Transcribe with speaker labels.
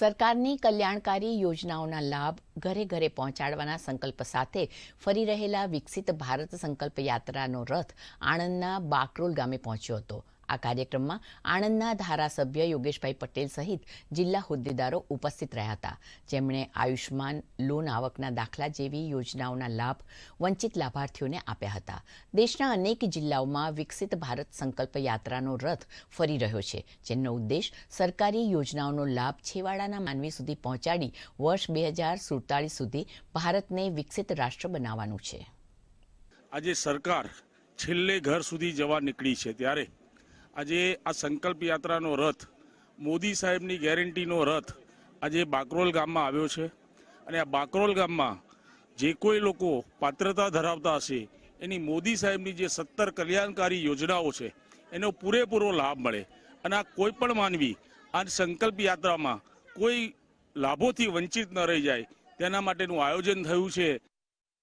Speaker 1: સરકારની કલ્યાણકારી યોજનાઓના લાભ ઘરે ઘરે પહોંચાડવાના સંકલ્પ સાથે ફરી રહેલા વિકસિત ભારત સંકલ્પ યાત્રાનો રથ આણંદના બાકરોલ ગામે પહોંચ્યો હતો. આ કાર્યક્રમમાં આણંદના ધારાસભ્ય યોગેશભાઈ પટેલ સહિત જિલ્લા હોદ્દેદારો ઉપસ્થિત રહ્યા હતા. જેમણે આયુષ્માન લોન આવકના દાખલા જેવી યોજનાઓના લાભ વંચિત લાભાર્થીઓને આપ્યા હતા. દેશના અનેક જિલ્લાઓમાં વિકસિત ભારત સંકલ્પ યાત્રાનો રથ ફરી રહ્યો છે, જેનો ઉદ્દેશ સરકારી યોજનાઓનો લાભ છેવાડાના માનવી સુધી પહોંચાડી વર્ષ બે હજાર સુડતાલીસ સુધી ભારતને વિકસિત રાષ્ટ્ર બનાવવાનું છે.
Speaker 2: આજે સરકાર છેલ્લે ઘર સુધી જવા નીકળી છે, ત્યારે આજે આ સંકલ્પ યાત્રાનો રથ, મોદી સાહેબની ગેરંટીનો રથ આજે બાકરોલ ગામમાં આવ્યો છે. અને આ બાકરોલ ગામમાં જે કોઈ લોકો પાત્રતા ધરાવતા હશે, એની મોદી સાહેબની જે સત્તર કલ્યાણકારી યોજનાઓ છે, એનો પૂરેપૂરો લાભ મળે. અને આ કોઈ પણ માનવી આ સંકલ્પ યાત્રામાં કોઈ લાભોથી વંચિત ન રહી જાય, તેના માટેનું આયોજન થયું છે.